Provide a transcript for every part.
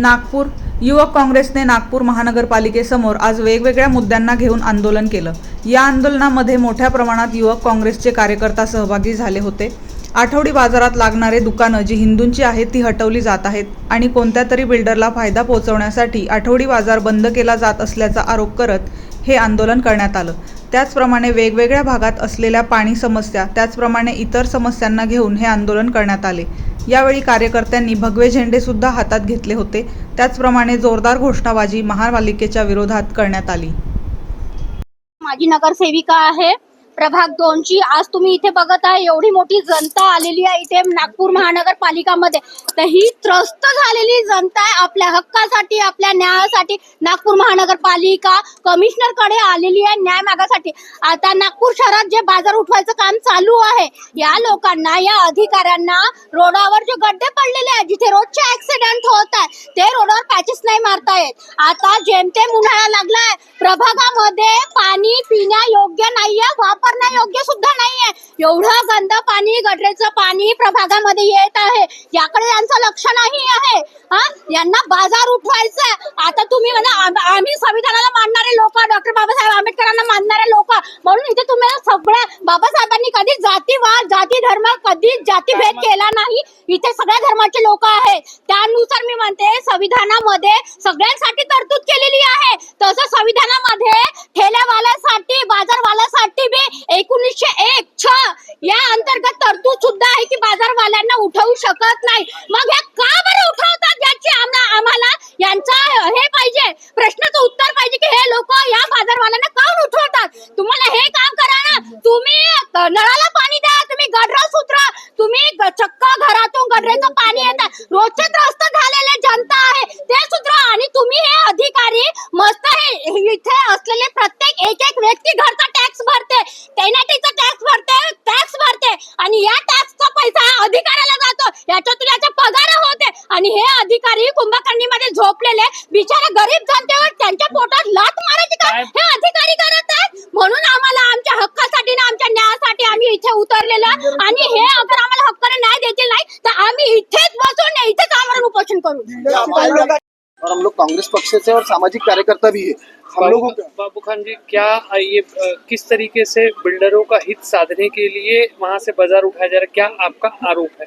नागपूर युवक काँग्रेसने नागपूर महानगरपालिकेसमोर आज वेगवेगळ्या मुद्द्यांना घेऊन आंदोलन केलं. या आंदोलनामध्ये मोठ्या प्रमाणात युवक काँग्रेसचे कार्यकर्ता सहभागी झाले होते. आठवडी बाजारात लागणारे दुकानं जी हिंदूंची आहेत ती हटवली जात आहेत आणि कोणत्या तरी बिल्डरला फायदा पोहोचवण्यासाठी आठवडी बाजार बंद केला जात असल्याचा आरोप करत हे आंदोलन करण्यात आलं. त्याचप्रमाणे वेगवेगळ्या भागात असलेल्या पाणी समस्या त्याचप्रमाणे इतर समस्यांना घेऊन हे आंदोलन करण्यात आले. यावेळी कार्यकर्त्यांनी भगवे झेंडे सुद्धा हातात घेतले होते. त्याचप्रमाणे जोरदार घोषणाबाजी महापालिकेच्या विरोधात करण्यात आली. माझी नगरसेविका आहे. प्रभाग दोनची. आज तुम्ही इथे बघत आहे एवढी मोठी जनता आलेली आहे इथे नागपूर महानगरपालिकामध्ये. तर ही त्रस्त झालेली जनता आहे आपल्या हक्कासाठी आपल्या न्यायासाठी. नागपूर महानगरपालिका कमिशनरकडे आलेली आहे न्याय मागासाठी. आता नागपूर शहरात जे बाजार उठवायचं काम चालू आहे या लोकांना या अधिकाऱ्यांना रोडावर जे गड्डे पडलेले आहेत जिथे रोजचे ऍक्सिडेंट होत आहे ते रोडावर पॅचेस नाही मारता येत आता जेमतेम उन्हाळा लागलाय प्रभागामध्ये पाणी पिण्या योग्य नाहीये वापरण्यायोग्य सुद्धा नाहीये. एवढं गंद पाणी गटरेचं पाणी प्रभागामध्ये येत आहे. याकडे यांचं लक्ष नाही आहे. हा? यांना बाजार उठवायचा. आता तुम्ही म्हणा आम- आम्ही संविधानाला मानणारे लोक डॉक्टर बाबासाहेब आंबेडकरांना मानणारे लोक म्हणून इथे तुम्ही सगळ्या बाबासाहेबांनी कधी जातीवाद जाती धर्म कधीच जातीभेद केला नाही. इथे सगळ्या धर्माचे लोक आहेत. त्यानुसार मी म्हणते संविधानामध्ये सगळ्यांसाठी तरतूद केलेली आहे. तसं संविधानामध्ये साठी बाजारवाल्यासाठी बी एकोणीसशे एक छ या अंतर्गत तरतूद सुद्धा आहे की बाजारवाल्यांना उठवू शकत नाही. मग हे का बरं उठवतात याची आम्हाला आम्हाला यांचा हे पाहिजे प्रश्नाचं उत्तर पाहिजे की हे लोक या बाजारवाल्यांना का उठवतात? तुम्हाला हे काम करा ना. तुम्ही नळाला पाणी द्या तुम्ही गडरा सुतरा तुम्ही चक्क घरातून गडरेचं पाणी येतात रोजचे त्रस्त झालेले जनता आहे ते सुधरा आणि तुम्ही हे अधिकारी मस्त हे इथे असलेले प्रत्येक एक एक व्यक्ती घरचा टॅक्स भरते. टेनेटीचा टॅक्स भरते टॅक्स भरते. आणि या टॅक्सचा पैसा हा अधिकाऱ्याला जातो. याच्यातून याचे पगार होते. आणि हे अधिकारी कुंभकर्णीमध्ये झोपलेले. बिचारे गरीब जनतेवर त्यांच्या पोटात लात मारायचे काय? हे अधिकारी करत आहेत. म्हणून आम्हाला आमच्या हक्कासाठी ना आमच्या न्यायासाठी आम्ही इथे उतरलेलो. आहे. आणि हे अगर आम्हाला हक्काने न्याय देतील नाही तर आम्ही इथेच बसून इथेच आम्हाला उपोषण करू. और हम लोग कांग्रेस पक्ष से और सामाजिक कार्यकर्ता भी है। हम लोग बाबू खान जी क्या ये किस तरीके से बिल्डरों का हित साधने के लिए वहाँ से बाज़ार उठाया जा रहा है? क्या आपका आरोप है?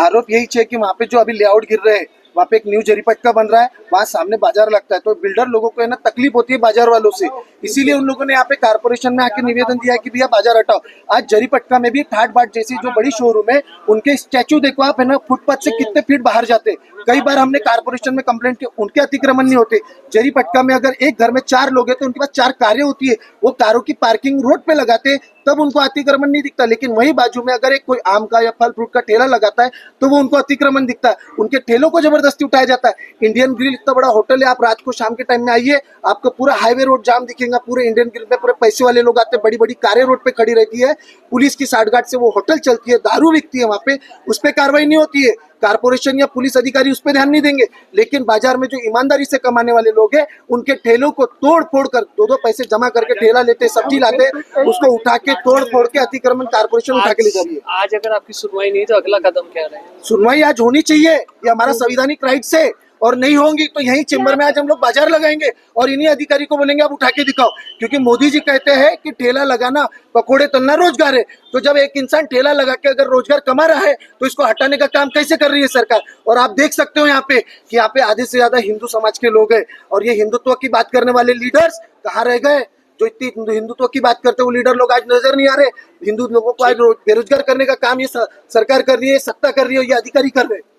आरोप यही है कि वहाँ पे जो अभी लेआउट गिर रहे हैं वहाँ पे एक न्यू जरीपटका बन रहा है। वहाँ सामने बाज़ार लगता है। तो बिल्डर लोगों को है ना, तकलीफ़ होती है बाज़ार वालों से। इसीलिए उन लोगों ने यहाँ पे कारपोरेशन में आके निवेदन दिया कि भैया बाज़ार हटाओ। आज जरीपटका में भी ठाट बाट जैसी जो बड़ी शोरूम है, उनके स्टैचू देखो आप, है ना फुटपाथ से कितने फीट बाहर जाते। कई बार हमने कारपोरेशन में कंप्लेंट की, उनके अतिक्रमण नहीं होते। जरीपटका में अगर एक घर में चार लोग हैं तो उनके पास चार कारें होती है। वो कारों की पार्किंग रोड पे लगाते तब उनको अतिक्रमण नहीं दिखता। लेकिन वही बाजू में अगर एक कोई आम का या फल, फ्रूट का ठेला लगाता है तो वो उनको अतिक्रमण दिखता है। उनके ठेलों को ज़बरदस्ती उठाया जाता है। इंडियन ग्रिल इतना बड़ा होटल है, आप रात को शाम के टाइम में आइए, आपको पूरा हाईवे रोड जाम दिखेगा, पूरे इंडियन ग्रिल में पूरे पैसे वाले लोग आते हैं बड़ी बड़ी कारें रोड पे खड़ी रहती है। पुलिस की साठगाट से वो होटल चलती है, दारू बिकती है वहाँ पे, उस पर कार्रवाई नहीं होती है। कारपोरेशन या पुलिस अधिकारी उस पर ध्यान नहीं देंगे। लेकिन बाज़ार में जो ईमानदारी से कमाने वाले लोग हैं उनके ठेलों को तोड़ फोड़ कर दो दो पैसे जमा करके ठेला लेते सब्ज़ी लाते उसको उठा के तोड़ फोड़ के अतिक्रमण कारपोरेशन उठा के ले जा रही है। आज, अगर आपकी सुनवाई नहीं तो अगला कदम क्या रहेगा सुनवाई आज होनी चाहिए। ये हमारा संविधानिक राइट है। और नहीं होंगी तो यही चेंबर में आज हम लोग बाज़ार लगाएँगे और इन्हीं अधिकारी को बोलेंगे आप उठा के दिखाओ। क्योंकि मोदी जी कहते हैं कि ठेला लगाना पकोड़े तलना रोज़गार है। तो जब एक इंसान ठेला लगा के अगर रोज़गार कमा रहा है तो इसको हटाने का काम कैसे कर रही है सरकार? और आप देख सकते हो यहाँ पे कि यहाँ पे आधे से ज़्यादा हिंदू समाज के लोग हैं और ये हिंदुत्व की बात करने वाले लीडर्स कहाँ रह गए? जो इतनी हिंदुत्व की बात करते हैं वो लीडर लोग आज नज़र नहीं आ रहे। हिंदू लोगों को आज बेरोजगार करने का काम ये सरकार कर रही है सत्ता कर रही है ये अधिकारी कर रहे हैं।